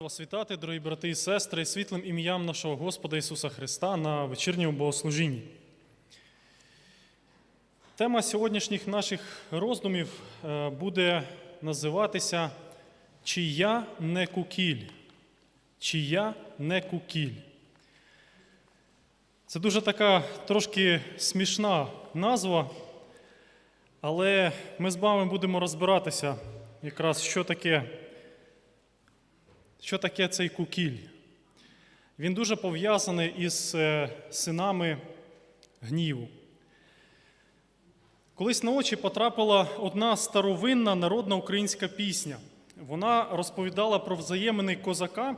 Вас вітати, дорогі брати і сестри, світлим ім'ям нашого Господа Ісуса Христа на вечірньому богослужінні. Тема сьогоднішніх наших роздумів е, буде називатися Чи я не кукіль? Чи я не кукіль? Це дуже така трошки смішна назва, але ми з вами будемо розбиратися, якраз що таке що таке цей кукіль? Він дуже пов'язаний із е, синами гніву. Колись на очі потрапила одна старовинна народна українська пісня. Вона розповідала про взаємини козака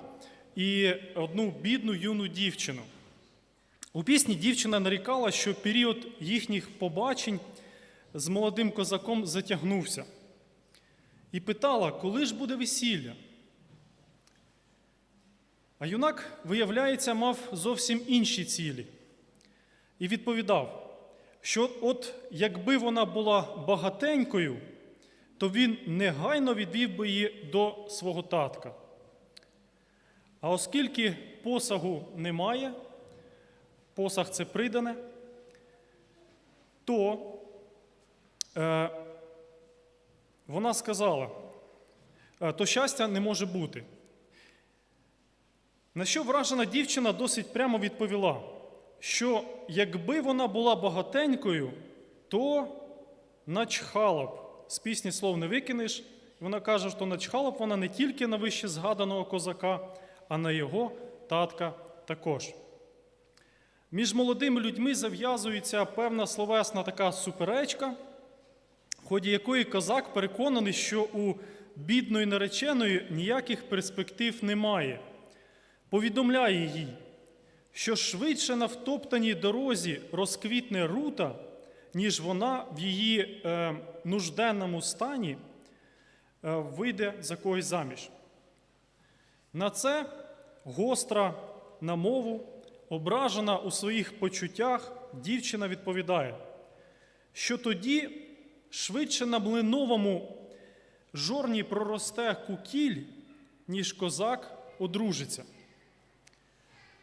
і одну бідну юну дівчину. У пісні дівчина нарікала, що період їхніх побачень з молодим козаком затягнувся. І питала, коли ж буде весілля? А юнак, виявляється, мав зовсім інші цілі. І відповідав, що от якби вона була багатенькою, то він негайно відвів би її до свого татка. А оскільки посагу немає, посаг це придане, то е, вона сказала, «Е, то щастя не може бути. На що вражена дівчина досить прямо відповіла, що якби вона була багатенькою, то начхала б. З пісні слов не викинеш. Вона каже, що начхала б вона не тільки на вище згаданого козака, а на його татка також. Між молодими людьми зав'язується певна словесна така суперечка, в ході якої козак переконаний, що у бідної нареченої ніяких перспектив немає повідомляє їй, що швидше на втоптаній дорозі розквітне рута, ніж вона в її е, нужденному стані е, вийде за когось заміж. На це гостра на мову, ображена у своїх почуттях, дівчина відповідає, що тоді швидше на млиновому жорні проросте кукіль, ніж козак одружиться.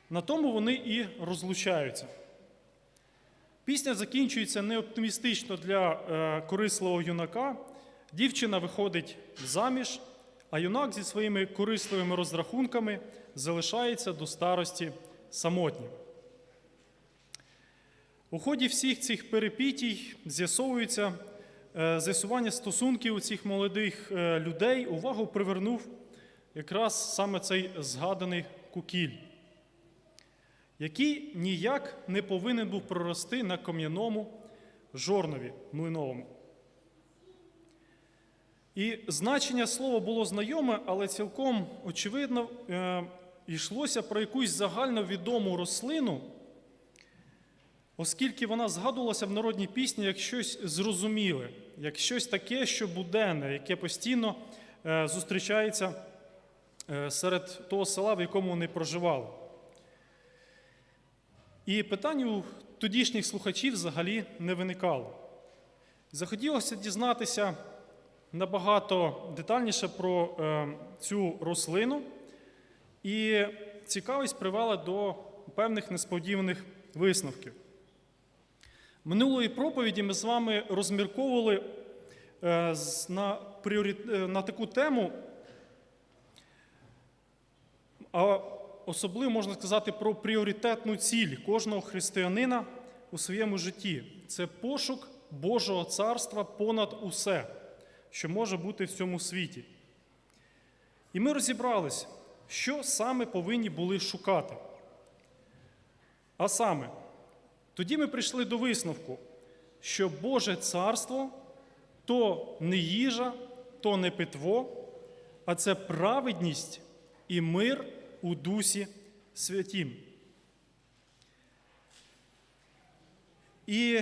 На тому вони і розлучаються. Пісня закінчується не оптимістично для е, корисливого юнака. Дівчина виходить заміж, а юнак зі своїми корисливими розрахунками залишається до старості самотнім. У ході всіх цих перепітій з'ясовується е, з'ясування стосунків у цих молодих е, людей. Увагу привернув якраз саме цей згаданий кукіль який ніяк не повинен був прорости на кам'яному жорнові млиновому. І значення слова було знайоме, але цілком очевидно е, йшлося про якусь загальновідому рослину, оскільки вона згадувалася в народній пісні як щось зрозуміле, як щось таке, що буденне, яке постійно е, зустрічається е, серед того села, в якому вони проживали. І питань у тодішніх слухачів взагалі не виникало. Захотілося дізнатися набагато детальніше про е, цю рослину, і цікавість привела до певних несподіваних висновків. Минулої проповіді ми з вами розмірковували е, на, е, на таку тему. А особливо можна сказати про пріоритетну ціль кожного християнина у своєму житті. Це пошук Божого царства понад усе, що може бути в цьому світі. І ми розібралися, що саме повинні були шукати. А саме, тоді ми прийшли до висновку, що Боже царство то не їжа, то не питво, а це праведність і мир у Дусі Святім. І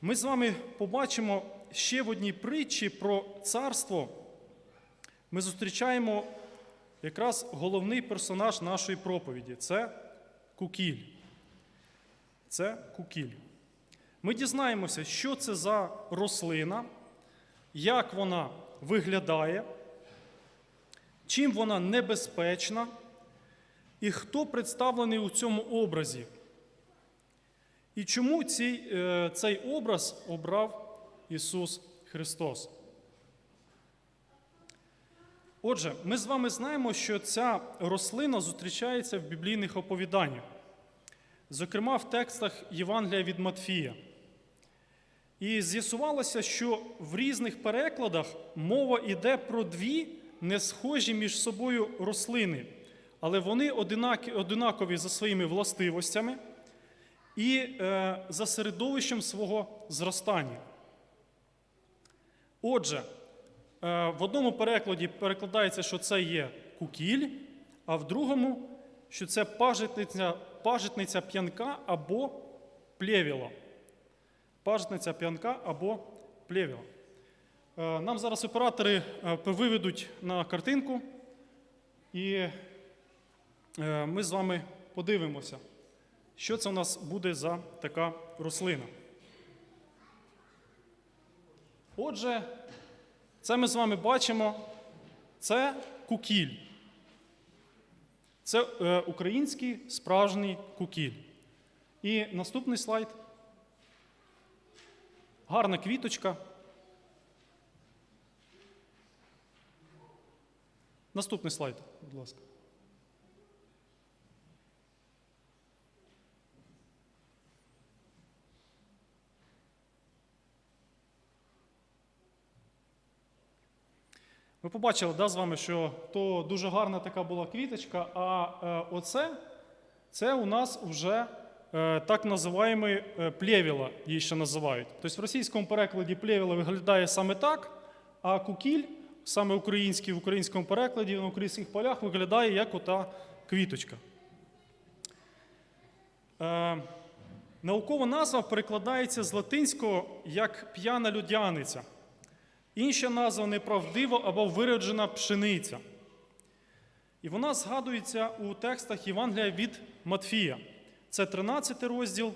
ми з вами побачимо ще в одній притчі про царство. Ми зустрічаємо якраз головний персонаж нашої проповіді це кукіль. Це кукіль. Ми дізнаємося, що це за рослина, як вона виглядає, чим вона небезпечна і хто представлений у цьому образі. І чому цей, е, цей образ обрав Ісус Христос? Отже, ми з вами знаємо, що ця рослина зустрічається в біблійних оповіданнях, зокрема в текстах Євангелія від Матфія. І з'ясувалося, що в різних перекладах мова йде про дві не схожі між собою рослини, але вони одинакові за своїми властивостями і е, за середовищем свого зростання. Отже, е, в одному перекладі перекладається, що це є кукіль, а в другому, що це пажитниця, пажитниця п'янка або плєвіла. Пажитниця п'янка або плєвіла. Е, Нам зараз оператори виведуть на картинку, і ми з вами подивимося, що це у нас буде за така рослина. Отже, це ми з вами бачимо, це кукіль. Це е, український справжній кукіль. І наступний слайд. Гарна квіточка. Наступний слайд, будь ласка. Ми побачили да, з вами, що то дуже гарна така була квіточка, а е, оце це у нас вже е, так називаємо е, плєвіла, її ще називають. Тобто в російському перекладі плєвіла виглядає саме так, а кукіль, саме український в українському перекладі на українських полях виглядає як ота квіточка. Е, наукова назва перекладається з латинського як п'яна людяниця. Інша назва неправдива або вироджена пшениця. І вона згадується у текстах Євангелія від Матфія. Це 13 розділ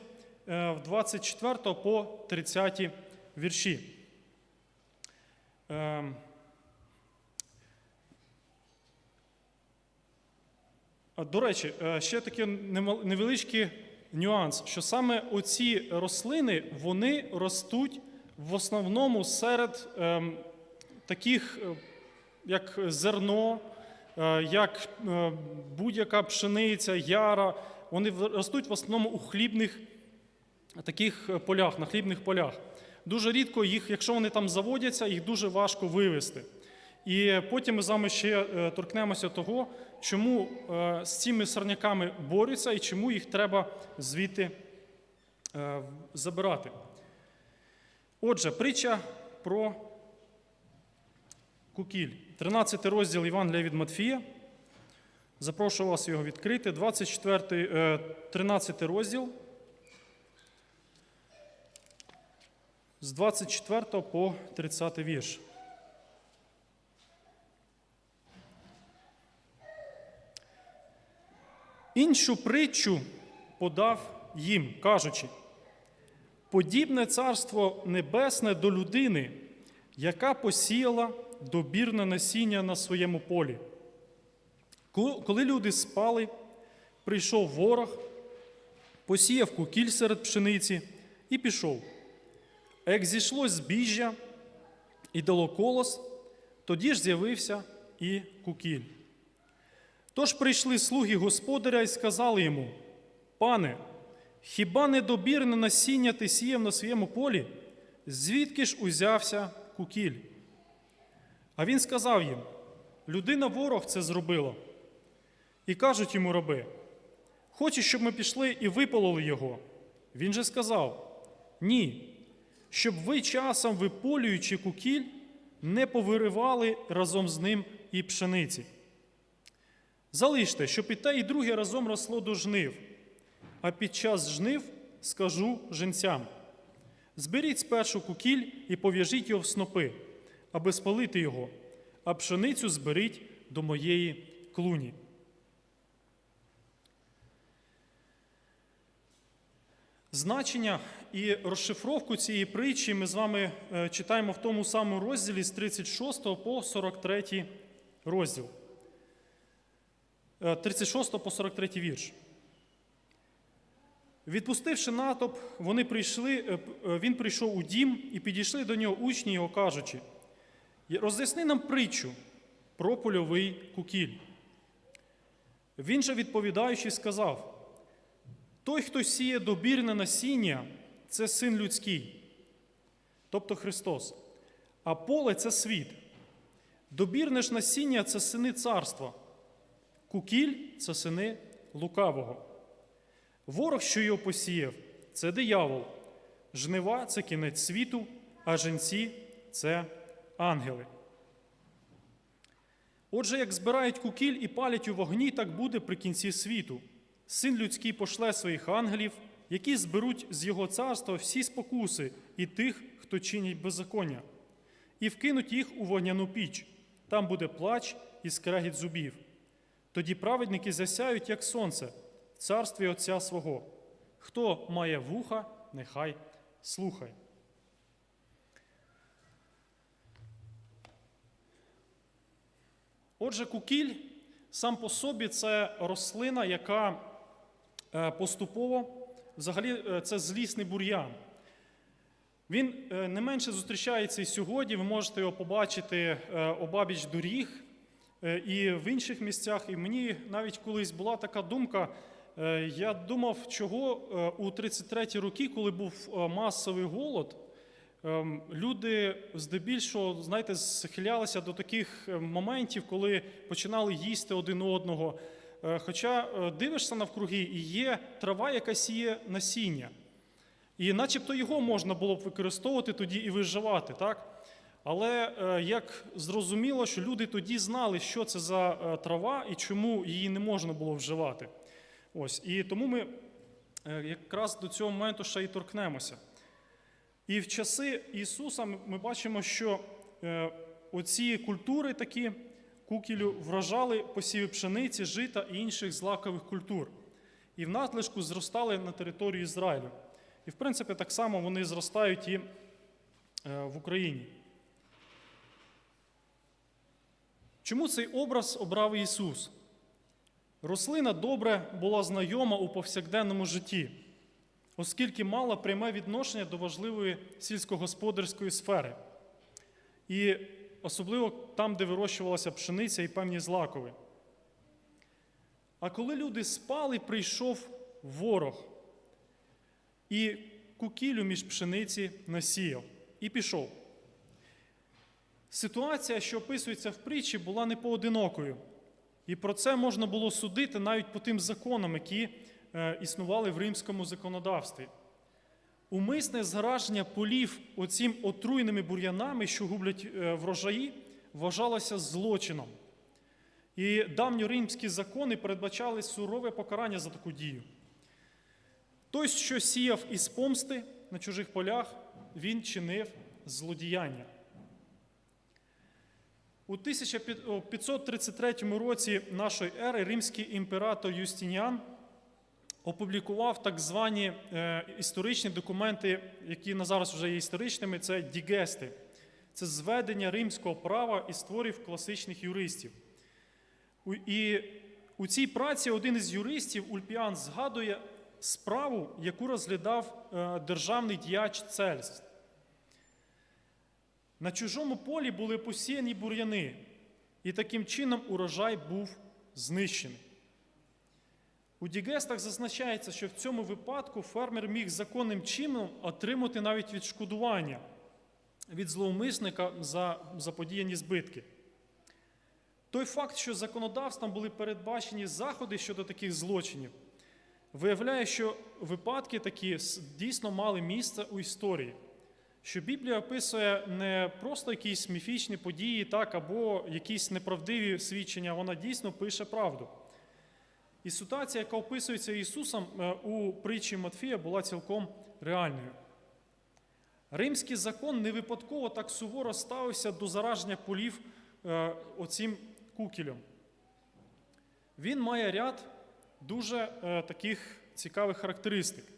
е, в 24 по 30 вірші. Ем. До речі, е, ще такий невеличкий нюанс, що саме оці рослини вони ростуть в основному серед ем, таких, е, як зерно, е, як е, будь-яка пшениця, яра. Вони ростуть в основному у хлібних таких полях, на хлібних полях. Дуже рідко їх, якщо вони там заводяться, їх дуже важко вивезти. І потім ми з вами ще торкнемося того, чому з цими сорняками борються і чому їх треба звідти забирати. Отже, притча про кукіль. 13 розділ Євангелія від Матфія. Запрошую вас його відкрити. 24, е, 13 розділ. З 24 по 30 вірш. Іншу притчу подав їм, кажучи, подібне царство небесне до людини, яка посіяла добірне насіння на своєму полі. Коли люди спали, прийшов ворог, посіяв кукіль серед пшениці і пішов. А як зійшлось збіжжя і дало колос, тоді ж з'явився і кукіль. Тож прийшли слуги господаря і сказали йому: Пане, хіба недобірне насіння ти сіяв на своєму полі? Звідки ж узявся кукіль? А він сказав їм: Людина ворог це зробила. І кажуть йому раби: Хочеш, щоб ми пішли і випалили його? Він же сказав: Ні, щоб ви часом, виполюючи кукіль, не повиривали разом з ним і пшениці. Залиште, щоб і те, і друге разом росло до жнив. А під час жнив скажу женцям: зберіть спершу кукіль і пов'яжіть його в снопи, аби спалити його, а пшеницю зберіть до моєї клуні. Значення і розшифровку цієї притчі ми з вами е, читаємо в тому самому розділі з 36 по 43 розділ. е, 36 по 43 вірш. Відпустивши натовп, вони прийшли, е, е, він прийшов у дім і підійшли до нього учні його, кажучи: роз'ясни нам притчу про польовий кукіль. Він же відповідаючи, сказав: той, хто сіє добірне насіння, це син людський, тобто Христос, а поле це світ. Добірне ж насіння це сини царства, кукіль це сини лукавого. Ворог, що його посіяв, це диявол, жнива це кінець світу, а женці це ангели. Отже, як збирають кукіль і палять у вогні, так буде при кінці світу. Син людський пошле своїх ангелів, які зберуть з його царства всі спокуси і тих, хто чинять беззаконня, і вкинуть їх у вогняну піч. Там буде плач і скрегіт зубів. Тоді праведники засяють, як сонце, в царстві Отця свого. Хто має вуха, нехай слухає. Отже, кукіль сам по собі це рослина, яка е, поступово, взагалі, е, це злісний бур'ян. Він е, не менше зустрічається і сьогодні. Ви можете його побачити обабіч доріг і в інших місцях. І мені навіть колись була така думка. Е, Я думав, чого е, у 33-ті роки, коли був е, масовий голод, ем, люди здебільшого, знаєте, схилялися до таких моментів, коли починали їсти один одного. Хоча дивишся навкруги, і є трава, яка сіє насіння. І начебто його можна було б використовувати тоді і виживати, так? Але як зрозуміло, що люди тоді знали, що це за трава і чому її не можна було вживати. Ось. І тому ми е, якраз до цього моменту ще й торкнемося. І в часи Ісуса ми бачимо, що е, оці культури такі кукілю вражали посіви пшениці, жита і інших злакових культур. І в надлишку зростали на території Ізраїлю. І, в принципі, так само вони зростають і е, в Україні. Чому цей образ обрав Ісус? Рослина добре була знайома у повсякденному житті, оскільки мала пряме відношення до важливої сільськогосподарської сфери. І особливо там, де вирощувалася пшениця і певні злакові. А коли люди спали, прийшов ворог і кукілю між пшениці насіяв і пішов. Ситуація, що описується в притчі, була не поодинокою. І про це можна було судити навіть по тим законам, які е, існували в римському законодавстві. Умисне згараження полів оцім отруйними бур'янами, що гублять е, врожаї, вважалося злочином. І давньоримські закони передбачали сурове покарання за таку дію. Той, що сіяв із помсти на чужих полях, він чинив злодіяння. У 1533 році нашої ери римський імператор Юстиніан опублікував так звані е, історичні документи, які на зараз вже є історичними, це дігести. Це зведення римського права і створів класичних юристів. І у цій праці один із юристів, Ульпіан, згадує справу, яку розглядав е, державний діяч Цельс. На чужому полі були посіяні бур'яни, і таким чином урожай був знищений. У Дігестах зазначається, що в цьому випадку фермер міг законним чином отримати навіть відшкодування від зловмисника за заподіяні збитки. Той факт, що законодавством були передбачені заходи щодо таких злочинів, виявляє, що випадки такі дійсно мали місце у історії. Що Біблія описує не просто якісь міфічні події, так, або якісь неправдиві свідчення, вона дійсно пише правду. І ситуація, яка описується Ісусом е, у притчі Матфія, була цілком реальною. Римський закон не випадково так суворо ставився до зараження полів е, оцім кукілем. Він має ряд дуже е, таких цікавих характеристик.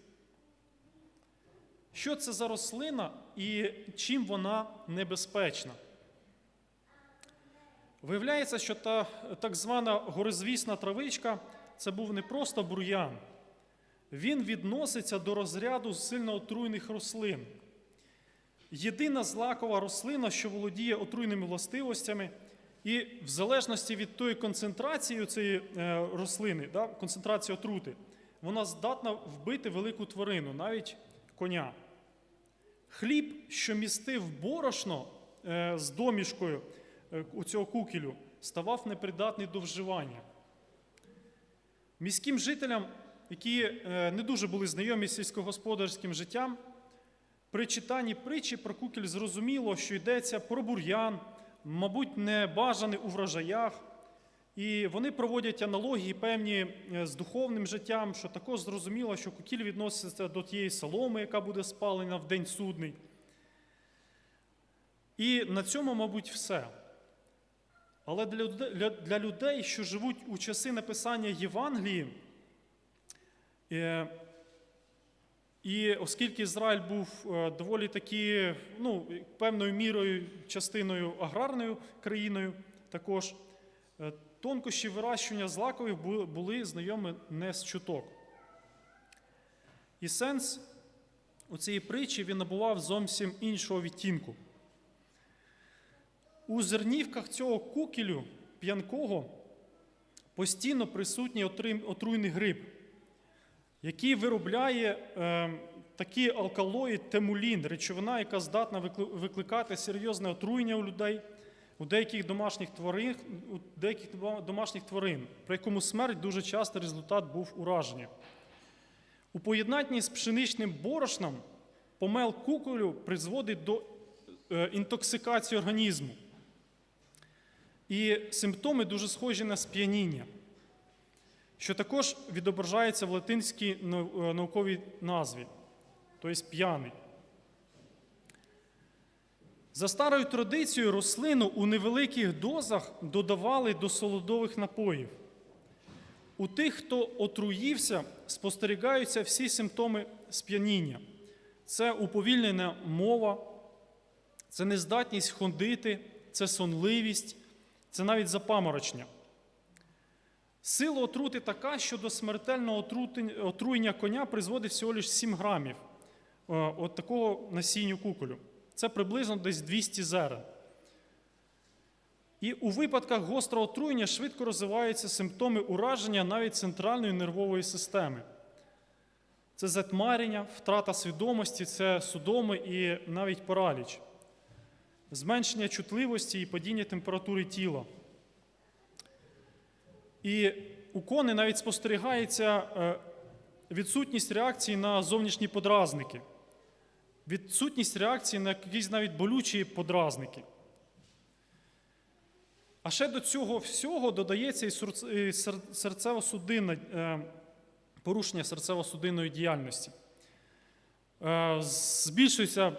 Що це за рослина і чим вона небезпечна? Виявляється, що та так звана горизвісна травичка це був не просто бур'ян. Він відноситься до розряду сильно отруйних рослин. Єдина злакова рослина, що володіє отруйними властивостями, і в залежності від тої концентрації цієї е, рослини, концентрації отрути, вона здатна вбити велику тварину, навіть коня. Хліб, що містив борошно е, з домішкою е, у цього кукілю, ставав непридатний до вживання. Міським жителям, які е, не дуже були знайомі з сільськогосподарським життям, при читанні притчі про кукіль зрозуміло, що йдеться про бур'ян, мабуть, не бажаний у врожаях. І вони проводять аналогії певні е, з духовним життям, що також зрозуміло, що кукіль відноситься до тієї соломи, яка буде спалена в день судний. І на цьому, мабуть, все. Але для, люде- для, для людей, що живуть у часи написання Євангелії, е, і оскільки Ізраїль був е, доволі таки, ну, певною мірою, частиною аграрною країною, також тонкощі вирощування злакових бу- були знайомі не з чуток. І сенс у цієї притчі він набував зовсім іншого відтінку. У зернівках цього кукілю п'янкого постійно присутній отруйний гриб, який виробляє е, такий алкалоїд темулін, речовина, яка здатна викликати серйозне отруєння у людей, у деяких домашніх тварин, у деяких домашніх тварин, при якому смерть дуже часто результат був ураження. У поєднанні з пшеничним борошном помел куколю призводить до е, інтоксикації організму. І симптоми дуже схожі на сп'яніння, що також відображається в латинській е, науковій назві, тобто п'яний. За старою традицією рослину у невеликих дозах додавали до солодових напоїв. У тих, хто отруївся, спостерігаються всі симптоми сп'яніння. Це уповільнена мова, це нездатність ходити, це сонливість, це навіть запаморочення. Сила отрути така, що до смертельного отруєння коня призводить всього лише 7 грамів е, от такого насінню куколю. Це приблизно десь 200 зерен. І у випадках гострого отруєння швидко розвиваються симптоми ураження навіть центральної нервової системи. Це затьмарення, втрата свідомості, це судоми і навіть параліч, зменшення чутливості і падіння температури тіла. І у коней навіть спостерігається е, відсутність реакції на зовнішні подразники, відсутність реакції на якісь навіть болючі подразники. А ще до цього всього додається і сурц- і сер- серцево-судинна, е, порушення серцево-судинної діяльності. Е, Збільшується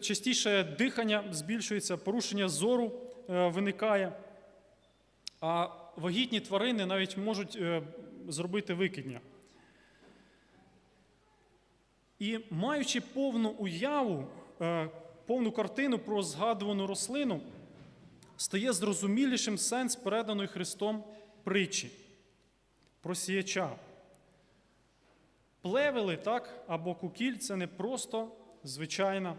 частіше дихання, збільшується, порушення зору е, виникає. А вагітні тварини навіть можуть е, зробити викидня. І маючи повну уяву, е, повну картину про згадувану рослину, стає зрозумілішим сенс переданої Христом притчі про сіяча. Плевели, так, або кукіль це не просто звичайна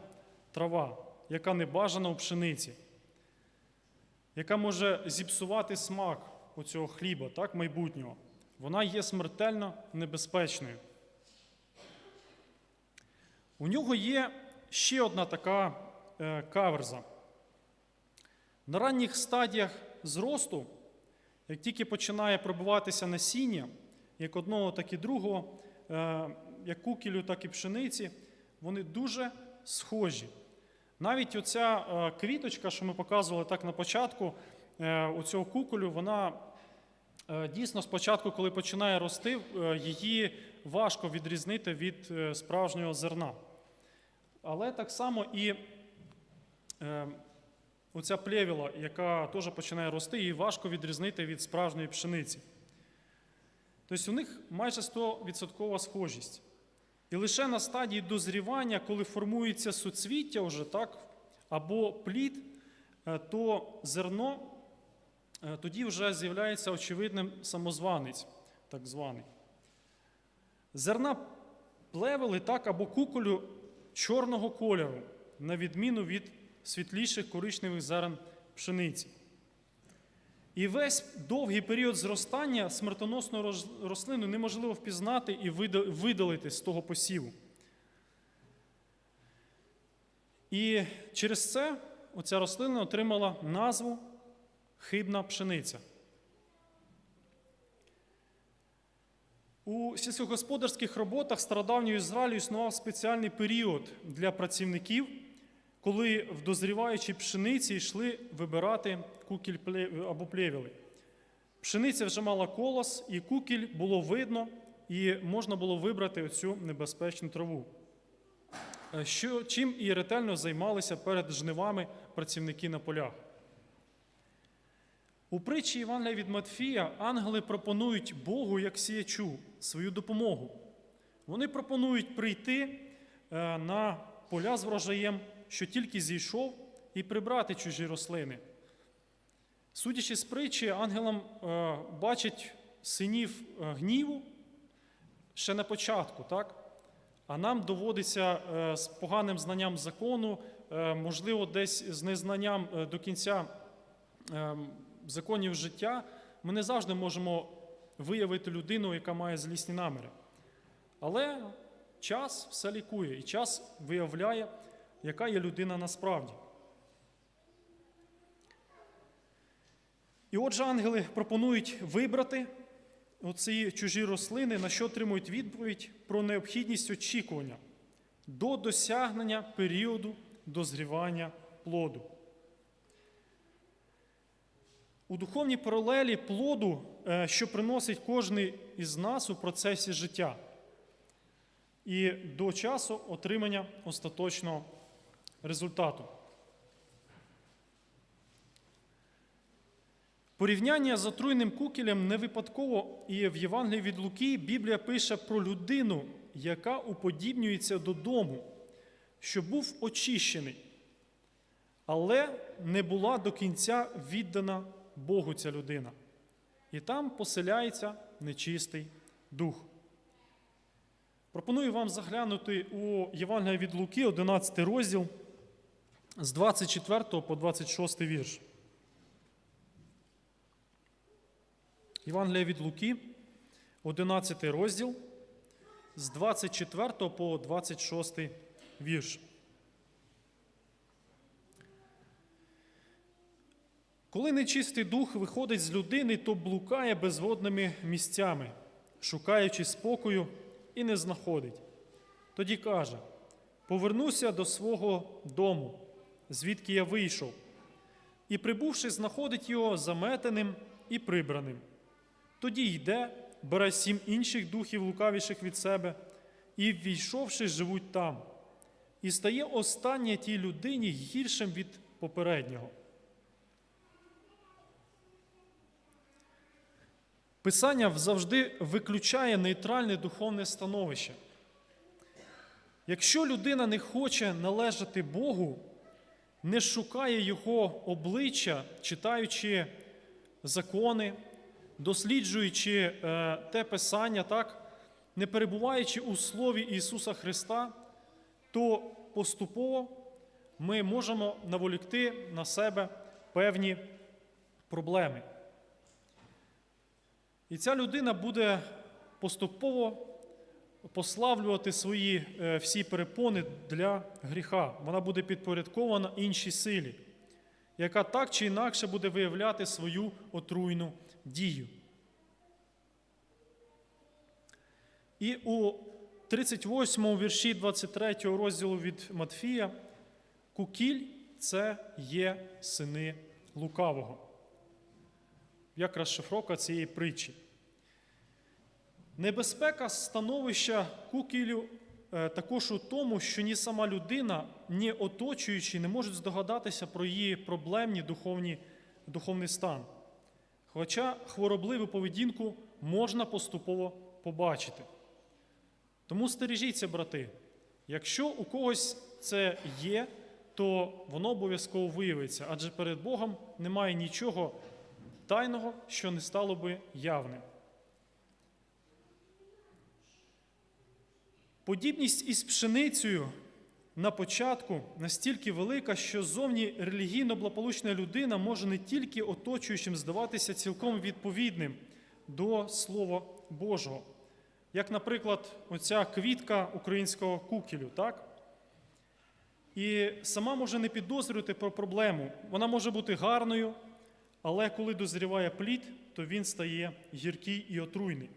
трава, яка не бажана у пшениці, яка може зіпсувати смак у цього хліба, так, майбутнього. Вона є смертельно небезпечною. У нього є ще одна така е, каверза. На ранніх стадіях зросту, як тільки починає пробиватися насіння, як одного, так і другого, е, як кукілю, так і пшениці, вони дуже схожі. Навіть оця е, квіточка, що ми показували так на початку, у цього куколю, вона дійсно спочатку, коли починає рости, її важко відрізнити від справжнього зерна. Але так само і е, оця плевіла, яка теж починає рости, її важко відрізнити від справжньої пшениці. Тобто у них майже 100% схожість. І лише на стадії дозрівання, коли формується суцвіття вже так, або плід, е, то зерно е, тоді вже з'являється очевидним самозванець, так званий. Зерна плевели так або куколю чорного кольору, на відміну від світліших коричневих зерен пшениці. І весь довгий період зростання смертоносну роз- рослину неможливо впізнати і видалити з того посіву. І через це оця рослина отримала назву хибна пшениця. У сільськогосподарських роботах стародавнього Ізраїлю існував спеціальний період для працівників, коли в дозріваючій пшениці йшли вибирати кукіль або плевіли. Пшениця вже мала колос, і кукіль було видно, і можна було вибрати оцю небезпечну траву. Е, Що, чим і ретельно займалися перед жнивами працівники на полях. У притчі Євангелія від Матфія ангели пропонують Богу як сіячу свою допомогу. Вони пропонують прийти е, на поля з врожаєм, що тільки зійшов, і прибрати чужі рослини. Судячи з притчі, ангелам е, бачать синів е, гніву ще на початку, так? А нам доводиться з поганим знанням закону, можливо, десь з незнанням до кінця е, законів життя, ми не завжди можемо виявити людину, яка має злісні наміри. Але час все лікує, і час виявляє, яка є людина насправді. І отже, ангели пропонують вибрати оці чужі рослини, на що отримують відповідь про необхідність очікування до досягнення періоду дозрівання плоду. У духовній паралелі плоду, е, що приносить кожен із нас у процесі життя, і до часу отримання остаточного результату. Порівняння з отруйним кукілем не випадково, і в Євангелії від Луки Біблія пише про людину, яка уподібнюється додому, що був очищений, але не була до кінця віддана Богу ця людина. І там поселяється нечистий дух. Пропоную вам заглянути у Євангелія від Луки, 11 розділ, з 24 по 26 вірш. Євангелія від Луки, 11 розділ, з 24 по 26 вірш. Коли нечистий дух виходить з людини, то блукає безводними місцями, шукаючи спокою і не знаходить. Тоді каже: Повернуся до свого дому, звідки я вийшов, і, прибувши, знаходить його заметеним і прибраним. Тоді йде, бере сім інших духів, лукавіших від себе, і, ввійшовши, живуть там. І стає останнє тій людині гіршим від попереднього. Писання завжди виключає нейтральне духовне становище. Якщо людина не хоче належати Богу, не шукає Його обличчя, читаючи закони, досліджуючи е, те Писання, так, не перебуваючи у Слові Ісуса Христа, то поступово ми можемо наволікти на себе певні проблеми. І ця людина буде поступово пославлювати свої е, всі перепони для гріха. Вона буде підпорядкована іншій силі, яка так чи інакше буде виявляти свою отруйну дію. І у 38 вірші 23 розділу від Матфія кукіль це є сини лукавого як розшифровка цієї притчі. Небезпека становища кукілю е, також у тому, що ні сама людина, ні оточуючі не можуть здогадатися про її проблемні духовні, духовний стан. Хоча хворобливу поведінку можна поступово побачити. Тому стережіться, брати, якщо у когось це є, то воно обов'язково виявиться, адже перед Богом немає нічого тайного, що не стало би явним. Подібність із пшеницею на початку настільки велика, що зовні релігійно благополучна людина може не тільки оточуючим здаватися цілком відповідним до Слова Божого, як, наприклад, оця квітка українського кукілю, так? І сама може не підозрювати про проблему. Вона може бути гарною, але коли дозріває плід, то він стає гіркий і отруйний.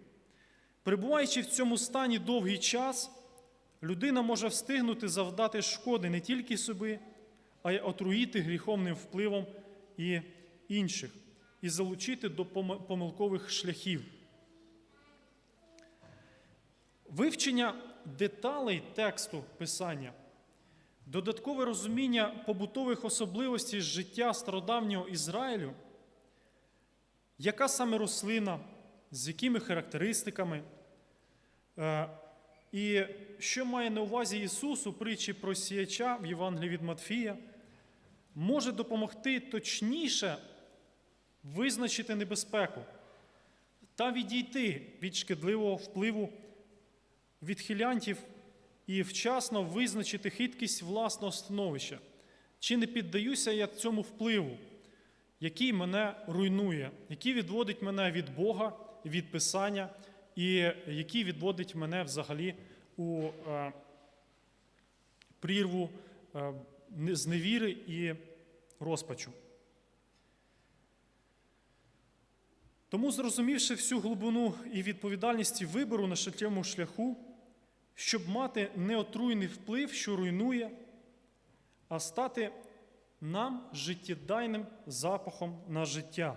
Перебуваючи в цьому стані довгий час, людина може встигнути завдати шкоди не тільки собі, а й отруїти гріховним впливом і інших, і залучити до помилкових шляхів. Вивчення деталей тексту писання, додаткове розуміння побутових особливостей життя стародавнього Ізраїлю, яка саме рослина, з якими характеристиками, е, і що має на увазі Ісус у притчі про сіяча в Євангелії від Матфія, може допомогти точніше визначити небезпеку та відійти від шкідливого впливу відхилянтів і вчасно визначити хиткість власного становища. Чи не піддаюся я цьому впливу, який мене руйнує, який відводить мене від Бога, від Писання, і який відводить мене взагалі у е, прірву е, зневіри і розпачу. Тому, зрозумівши всю глибину і відповідальність вибору на життєвому шляху, щоб мати неотруйний вплив, що руйнує, а стати нам життєдайним запахом на життя.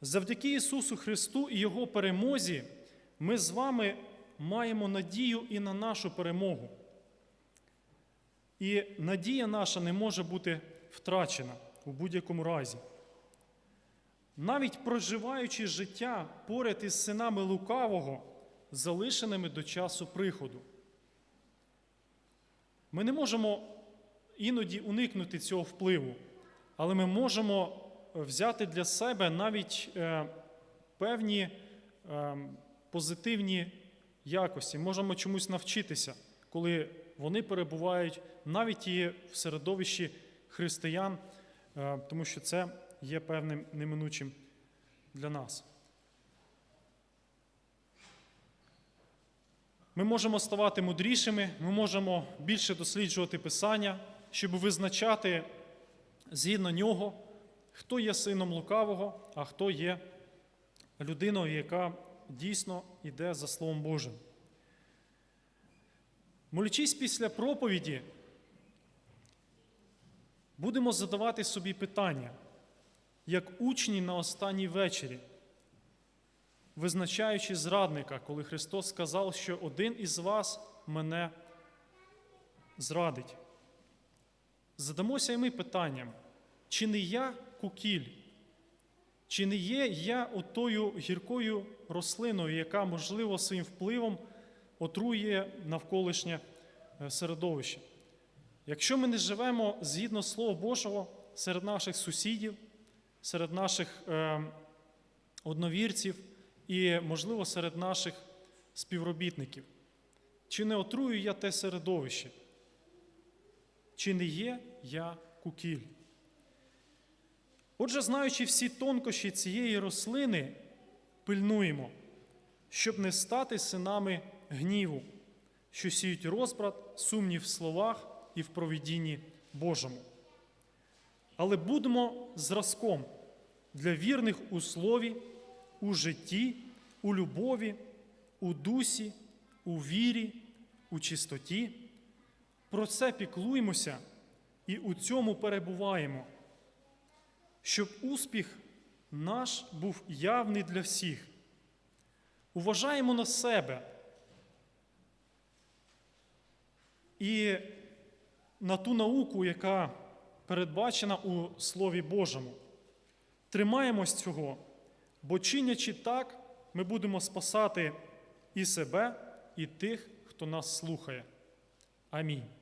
Завдяки Ісусу Христу і Його перемозі ми з вами маємо надію і на нашу перемогу. І надія наша не може бути втрачена у будь-якому разі. Навіть проживаючи життя поряд із синами лукавого, залишеними до часу приходу. Ми не можемо іноді уникнути цього впливу, але ми можемо взяти для себе навіть е, певні е, позитивні якості, можемо чомусь навчитися, коли вони перебувають навіть і в середовищі християн, е, тому що це є певним неминучим для нас. Ми можемо ставати мудрішими, ми можемо більше досліджувати Писання, щоб визначати згідно нього, хто є сином лукавого, а хто є людиною, яка дійсно йде за Словом Божим. Молячись після проповіді, будемо задавати собі питання, як учні на останній вечері, визначаючи зрадника, коли Христос сказав, що один із вас мене зрадить. Задамося і ми питанням, чи не я кукіль, чи не є я отою гіркою рослиною, яка, можливо, своїм впливом отрує навколишнє е, середовище? Якщо ми не живемо згідно Слова Божого серед наших сусідів, серед наших е, одновірців і, можливо, серед наших співробітників, чи не отрую я те середовище? Чи не є я кукіль? Отже, знаючи всі тонкощі цієї рослини, пильнуємо, щоб не стати синами гніву, що сіють розбрат, сумнів в словах і в провідінні Божому. Але будемо зразком для вірних у слові, у житті, у любові, у дусі, у вірі, у чистоті. Про це піклуємося і у цьому перебуваємо, щоб успіх наш був явний для всіх. Уважаємо на себе і на ту науку, яка передбачена у Слові Божому. Тримаємось цього, бо чинячи так, ми будемо спасати і себе, і тих, хто нас слухає. Амінь.